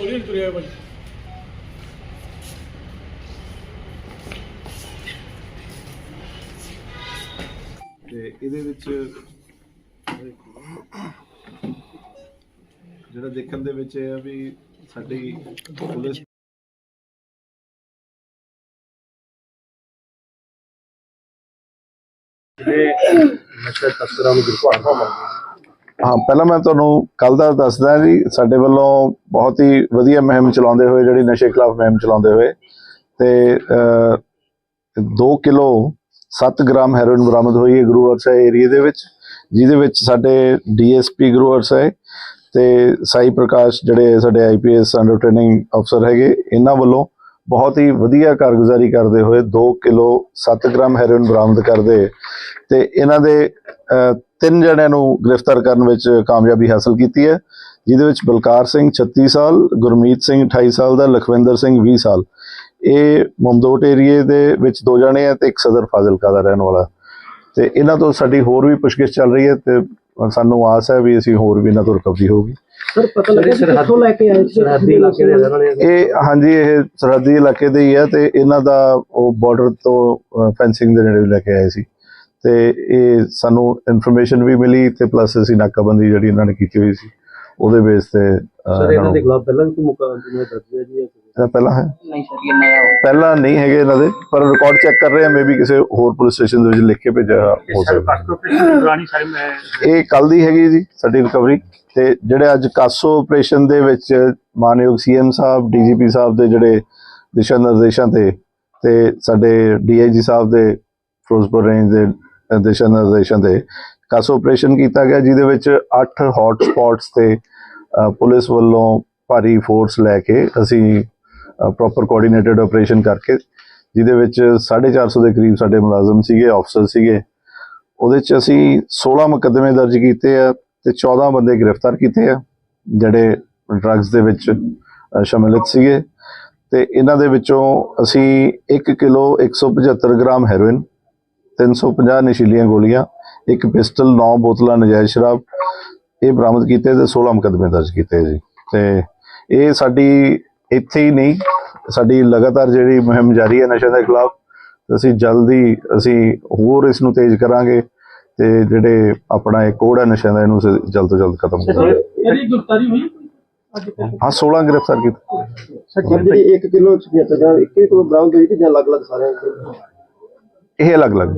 ਹੌਲੀ ਹੌਲੀ ਤੁਰਿਆ ਭਾਈ ਤੇ ਇਹਦੇ ਵਿੱਚ ਜਿਹੜਾ ਦੇਖਣ ਦੇ ਵਿੱਚ ਇਹ ਆ ਵੀ ਸਾਡੀ ਪੁਲਿਸ ਹਾਂ, ਪਹਿਲਾਂ ਮੈਂ ਤੁਹਾਨੂੰ ਕੱਲ ਦਾ ਦੱਸਦਾ ਜੀ, ਸਾਡੇ ਵੱਲੋਂ ਬਹੁਤ ਹੀ ਵਧੀਆ ਮੁਹਿੰਮ ਚਲਾਉਂਦੇ ਹੋਏ, ਜਿਹੜੀ ਨਸ਼ੇ ਖਿਲਾਫ ਮੁਹਿੰਮ ਚਲਾਉਂਦੇ ਹੋਏ, ਤੇ 2 ਕਿਲੋ 7 ਗ੍ਰਾਮ ਹੈਰੋਇਨ ਬਰਾਮਦ ਹੋਈ ਹੈ ਗੁਰੂ ਅਰਸਾ ਏਰੀਆ ਦੇ ਵਿੱਚ, ਜਿਹਦੇ ਵਿੱਚ ਸਾਡੇ ਡੀਐਸਪੀ ਗੁਰੂ ਅਰਸਾ ਤੇ ਸਾਈ ਪ੍ਰਕਾਸ਼ ਜਿਹੜੇ ਸਾਡੇ ਆਈਪੀਐਸ ਅੰਡਰ ਟ੍ਰੇਨਿੰਗ ਅਫਸਰ ਹੈਗੇ, ਇਹਨਾਂ ਵੱਲੋਂ ਬਹੁਤ ਹੀ ਵਧੀਆ ਕਾਰਗੁਜ਼ਾਰੀ ਕਰਦੇ ਹੋਏ 2 ਕਿਲੋ 7 ਗ੍ਰਾਮ ਹੈਰੋਇਨ ਬਰਾਮਦ ਕਰਦੇ, ਤੇ ਇਹਨਾਂ ਦੇ ਤਿੰਨ ਜਣਿਆਂ ਨੂੰ ਗ੍ਰਿਫਤਾਰ ਕਰਨ ਵਿੱਚ ਕਾਮਯਾਬੀ ਹਾਸਲ ਕੀਤੀ ਹੈ ਜਿਹਦੇ ਵਿੱਚ ਬਲਕਾਰ ਸਿੰਘ 36 ਸਾਲ ਗੁਰਮੀਤ ਸਿੰਘ 28 ਸਾਲ ਦਾ ਲਖਵਿੰਦਰ ਸਿੰਘ 20 ਸਾਲ। ਇਹ ਮਮਦੋਟ ਏਰੀਏ ਦੇ ਵਿੱਚ ਦੋ ਜਣੇ ਆ ਤੇ ਇੱਕ ਸਦਰ ਫਾਜ਼ਿਲਕਾ ਦਾ ਰਹਿਣ ਵਾਲਾ। ਤੇ ਇਹਨਾਂ ਤੋਂ ਸਾਡੀ ਹੋਰ ਵੀ ਪੁੱਛਗਿੱਛ ਚੱਲ ਰਹੀ ਹੈ ਤੇ ਸਾਨੂੰ ਆਸ ਹੈ ਵੀ ਅਸੀਂ ਹੋਰ ਵੀ ਇਹਨਾਂ ਤੋਂ ਰਿਕਵਰੀ ਹੋਊਗੀ। ਸਰ ਪਤਾ ਲੱਗਿਆ ਕਿੱਥੋਂ ਲੈ ਕੇ ਆਏ ਸਰਹੱਦੀ ਇਲਾਕੇ ਦੇ ਰਹਿਣ ਵਾਲੇ ਇਹ ਹਾਂਜੀ ਇਹ ਸਰਹੱਦੀ ਇਲਾਕੇ ਦੇ ਹੀ ਆ ਤੇ ਇਹਨਾਂ ਦਾ ਉਹ ਬਾਰਡਰ ਤੋਂ ਫੈਂਸਿੰਗ ਦੇ ਨੇੜੇ ਲੈ ਕੇ ਆਏ ਸੀ। ਤੇ ਇਹ ਸਾਨੂੰ ਇਨਫੋਰਮੇਸ਼ਨ ਵੀ ਮਿਲੀ ਤੇ ਪਲੱਸ ਅਸੀਂ ਨਾਕਾਬੰਦੀ ਜਿਹੜੀ ਇਹਨਾਂ ਨੇ ਕੀਤੀ ਹੋਈ ਸੀ ਉਹਦੇ ਬੇਸ ਤੇ ਅਹ, ਸਰ ਇਹਨਾਂ ਦੇ ਨੂੰ- ਖਿਲਾਫ ਪਹਿਲਾਂ ਵੀ ਕੋਈ ਮੁਕੱਦਮੇ ਦਰਜ ਹੈ ਜੀ ਇਹ ਪਹਿਲਾਂ ਹੈ? ਨਹੀਂ ਸਰ ਇਹ ਪਹਿਲਾਂ ਨਹੀਂ ਹੈਗੇ ਇਹਨਾਂ ਦੇ ਪਰ ਰਿਕਾਰਡ ਚੈੱਕ ਕਰ ਰਹੇ ਆ ਮੇਬੀ ਕਿਸੇ ਹੋਰ ਪੁਲਿਸ ਸਟੇਸ਼ਨ ਦੇ ਵਿੱਚ ਲਿਖ ਕੇ ਭੇਜਿਆ ਹੋ ਸਕਦਾ। ਇਹ ਕੱਲ ਦੀ ਹੈਗੀ ਜੀ ਸਾਡੀ ਰਿਕਵਰੀ ਤੇ ਜਿਹੜੇ ਅੱਜ ਕਾਸੋ ਆਪਰੇਸ਼ਨ ਦੇ ਵਿੱਚ ਮਾਨਯੋਗ ਸੀਐਮ ਸਾਹਿਬ ਡੀਜੀਪੀ ਸਾਹਿਬ ਦੇ ਜਿਹੜੇ ਦਿਸ਼ਾ ਨਿਰਦੇਸ਼ਾਂ ਤੇ ਤੇ ਸਾਡੇ ਡੀਆਈਜੀ ਸਾਹਿਬ ਦੇ ਫਿਰੋਜ਼ਪੁਰ ਰੇਂਜ ਦੇ ਦਿਸ਼ਾ ਨਿਰਦੇਸ਼ਾਂ ਤੇ ਕਾਸੋ ਆਪਰੇਸ਼ਨ ਕੀਤਾ ਗਿਆ ਜਿਹਦੇ ਵਿੱਚ 8 ਹੌਟ ਸਪੌਟਸ ਤੇ ਪੁਲਿਸ ਵੱਲੋਂ ਭਾਰੀ ਫੋਰਸ ਲੈ ਕੇ ਅਸੀਂ ਪ੍ਰੋਪਰ ਕੋਆਰਡੀਨੇਟਡ ਆਪਰੇਸ਼ਨ ਕਰਕੇ ਜਿਹਦੇ ਵਿੱਚ 450 ਦੇ ਕਰੀਬ ਸਾਡੇ ਮੁਲਾਜ਼ਮ ਸੀਗੇ ਅਫਸਰ ਸੀਗੇ। ਉਹਦੇ ਚ ਅਸੀਂ 16 ਮੁਕੱਦਮੇ ਦਰਜ ਕੀਤੇ ਆ ਤੇ 14 ਬੰਦੇ ਗ੍ਰਿਫਤਾਰ ਕੀਤੇ ਆ ਜਿਹੜੇ ਡਰੱਗਸ ਦੇ ਵਿੱਚ ਅ, ਸੀਗੇ। ਤੇ ਇਹਨਾਂ ਦੇ ਵਿੱਚੋਂ ਅਸੀਂ 1 ਕਿਲੋ 175 ਗ੍ਰਾਮ ਹੈਰੋਇਨ 350 ਨਸ਼ੀਲੀਆਂ ਗੋਲੀਆਂ ਇੱਕ ਪਿਸਟਲ 9 ਬੋਤਲਾਂ ਨਜਾਇਜ਼ ਸ਼ਰਾਬ ਇਹ ਬਰਾਮਦ ਕੀਤੇ ਤੇ 16 ਮੁਕੱਦਮੇ ਦਰਜ ਕੀਤੇ ਜੀ। ਤੇ ਇਹ ਸਾਡੀ ਇੱਥੇ ਹੀ ਨਹੀਂ ਸਾਡੀ ਲਗਾਤਾਰ ਜਿਹੜੀ ਮੁਹਿੰਮ ਜਾਰੀ ਹੈ ਨਸ਼ੇ ਦੇ ਖਿਲਾਫ ਅਸੀਂ ਜਲਦੀ ਅਸੀਂ ਹੋਰ ਇਸ ਨੂੰ ਤੇਜ਼ ਕਰਾਂਗੇ ਤੇ ਜਿਹੜੇ ਆਪਣਾ ਇਹ ਕੋੜ ਨਸ਼ਿਆਂ ਦਾ ਇਹਨੂੰ ਜਲਦ ਤੋਂ ਜਲਦ ਖਤਮ ਕਰਾਂਗੇ। ਇਹਦੀ ਗ੍ਰਿਫਤਾਰੀ ਹੋਈ? ਹਾਂ 16 ਗ੍ਰਿਫਤਾਰ ਕੀਤੇ। ਸਰ ਜਿਹੜੀ 1 ਕਿਲੋ 76 ਗ੍ਰਾਮ 1 ਕਿਲੋ ਬਰਾਮਦ ਹੋਈ ਕਿ ਜਾਂ ਅਲੱਗ-ਅਲੱਗ ਸਾਰਿਆਂ ਦੇ? ਇਹ ਅਲੱਗ-ਅਲੱਗ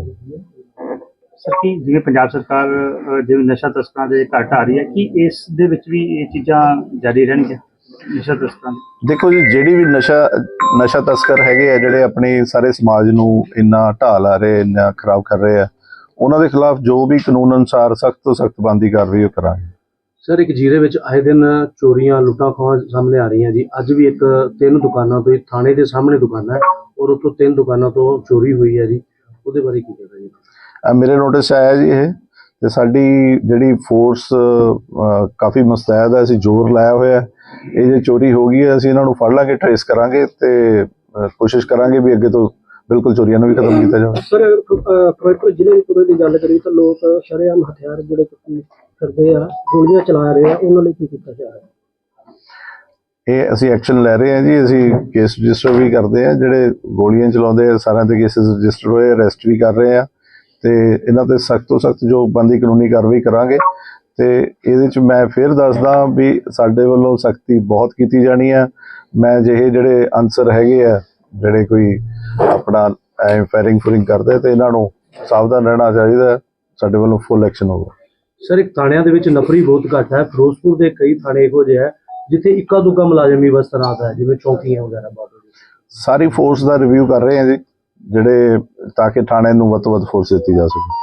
ਸਰ ਕੀ ਜਿਵੇਂ ਪੰਜਾਬ ਸਰਕਾਰ ਅਹ, ਜਿਵੇਂ ਨਸ਼ਾ ਤਸਕਰਾਂ ਦੇ ਘਟ ਆ ਰਹੀ ਹੈ ਕੀ ਇਸ ਦੇ ਵਿੱਚ ਵੀ ਇਹ ਚੀਜ਼ਾਂ ਜਾਰੀ ਰਹਿਣਗੀਆਂ ਨਸ਼ਾ ਤਸਕਰਾਂ ਦੀ? ਦੇਖੋ ਜੀ ਜਿਹੜੀ ਵੀ ਨਸ਼ਾ ਨਸ਼ਾ ਤਸਕਰ ਹੈਗੇ ਆ ਜਿਹੜੇ ਆਪਣੇ ਸਾਰੇ ਸਮਾਜ ਨੂੰ ਇੰਨਾ ਢਾਹ ਲਾ ਰਹੇ ਇੰਨਾ ਖਰਾਬ ਕਰ ਰਹੇ ਆ ਉਹਨਾਂ ਦੇ ਖਿਲਾਫ ਜੋ ਵੀ ਕਾਨੂੰਨ ਅਨੁਸਾਰ ਸਖਤ ਤੋਂ ਸਖਤ ਬੰਦੀ ਕਾਰਵਾਈ ਉਹ ਕਰਾਂਗੇ। ਸਰ ਇੱਕ ਜੀਰੇ ਵਿੱਚ ਆਏ ਦਿਨ ਚੋਰੀਆਂ ਲੁੱਟਾਂ ਖੋਹਾਂ ਸਾਹਮਣੇ ਆ ਰਹੀਆਂ ਜੀ। ਅੱਜ ਵੀ ਇੱਕ ਤਿੰਨ ਦੁਕਾਨਾਂ ਤੋਂ ਥਾਣੇ ਦੇ ਸਾਹਮਣੇ ਦੁਕਾਨ ਹੈ ਔਰ ਉੱਥੋਂ ਤਿੰਨ ਦੁਕਾਨਾਂ ਤੋਂ ਚੋਰੀ ਹੋਈ ਹੈ ਜੀ। ਉਹਦੇ ਬਾਰੇ ਕੀ ਕਹਿਣਾ ਜੀ? ਅਹ ਮੇਰੇ ਨੋਟਿਸ 'ਚ ਆਇਆ ਜੀ ਇਹ ਤੇ ਸਾਡੀ ਜਿਹੜੀ ਫੋਰਸ ਕਾਫੀ ਮੁਸਤੈਦ ਹੈ ਅਸੀਂ ਜ਼ੋਰ ਲਾਇਆ ਹੋਇਆ ਹੈ। ਇਹ ਜੇ ਚੋਰੀ ਹੋ ਗਈ ਹੈ ਅਸੀਂ ਇਹਨਾਂ ਨੂੰ ਫੜ ਲਾਂਗੇ ਟ੍ਰੇਸ ਕਰਾਂਗੇ ਤੇ ਅਹ, ਕੋਸ਼ਿਸ਼ ਕਰਾਂਗੇ ਵੀ ਅੱਗੇ ਤੋਂ ਬਿਲਕੁਲ ਚੋਰੀਆਂ ਨੂੰ ਵੀ ਖਤਮ ਕੀਤਾ ਜਾਵੇ। ਸਰ ਫਿਰੋਜ਼ਪੁਰ ਜ਼ਿਲ੍ਹੇ ਦੀ ਪੂਰੇ ਦੀ ਗੱਲ ਕਰੀਏ ਤਾਂ ਲੋਕ ਸ਼ਰੇਆਮ ਹਥਿਆਰ ਜਿਹੜੇ ਚੁੱਕੀ ਕਰਦੇ ਆ ਗੋਲੀਆਂ ਚਲਾ ਰਹੇ ਆ ਉਹਨਾਂ ਲਈ ਕੀ ਕੀਤਾ ਜਾ ਰਿਹਾ? ਇਹ ਅਸੀਂ ਐਕਸ਼ਨ ਲੈ ਰਹੇ ਹਾਂ ਜੀ, ਅਸੀਂ ਕੇਸ ਰਜਿਸਟਰ ਵੀ ਕਰਦੇ ਹਾਂ, ਜਿਹੜੇ ਗੋਲੀਆਂ ਚਲਾਉਂਦੇ ਆ, ਸਾਰਿਆਂ ਦੇ ਕੇਸਿਸ ਰਜਿਸਟਰ ਹੋਏ ਅਰੈਸਟ ਵੀ ਕਰ ਰਹੇ ਆ ਤੇ ਇਹਨਾਂ ਤੇ ਸਖਤ ਤੋਂ ਸਖਤ ਜੋ ਬੰਦੀ ਕਾਨੂੰਨੀ ਕਾਰਵਾਈ ਕਰਾਂਗੇ ਤੇ ਇਹਦੇ ਚ ਮੈਂ ਫਿਰ ਦੱਸਦਾ ਵੀ ਸਾਡੇ ਵੱਲੋਂ ਸਖਤੀ ਬਹੁਤ ਕੀਤੀ ਜਾਣੀ ਆ ਮੈਂ ਜਿਹੇ ਜਿਹੜੇ ਅਨਸਰ ਹੈਗੇ ਆ, ਜਿਹੜੇ ਕੋਈ ਆਪਣਾ ਫਾਇਰਿੰਗ ਫੁਰਿੰਗ ਕਰਦੇ ਤੇ ਇਹਨਾਂ ਨੂੰ ਸਾਵਧਾਨ ਰਹਿਣਾ ਚਾਹੀਦਾ ਸਾਡੇ ਵੱਲੋਂ ਫੁੱਲ ਐਕਸ਼ਨ ਹੋਊਗਾ। ਸਰ, ਇੱਕ ਥਾਣਿਆਂ ਦੇ ਵਿੱਚ ਨਫਰੀ ਬਹੁਤ ਘੱਟ ਹੈ, ਫਿਰੋਜ਼ਪੁਰ ਦੇ ਕਈ ਥਾਣੇ ਇਹੋ ਜਿਹੇ ਹੈ ਜਿੱਥੇ ਇੱਕਾ ਦੁੱਕਾ ਮੁਲਾਜ਼ਮੀ ਬਸ ਤਨਾਤ ਹੈ, ਜਿਵੇਂ ਚੌਕੀਆਂ ਵਗੈਰਾ ਬਾਬਾ ਸਾਰੀ ਫੋਰਸ ਦਾ ਰਿਵਿਊ ਕਰ ਰਹੇ ਹਾਂ ਜੀ, ਜਿਹੜੇ ਤਾਂ ਕਿ ਥਾਣੇ ਨੂੰ ਵੱਧ ਤੋਂ ਵੱਧ ਫੋਰਸ ਦਿੱਤੀ ਜਾ ਸਕੇ।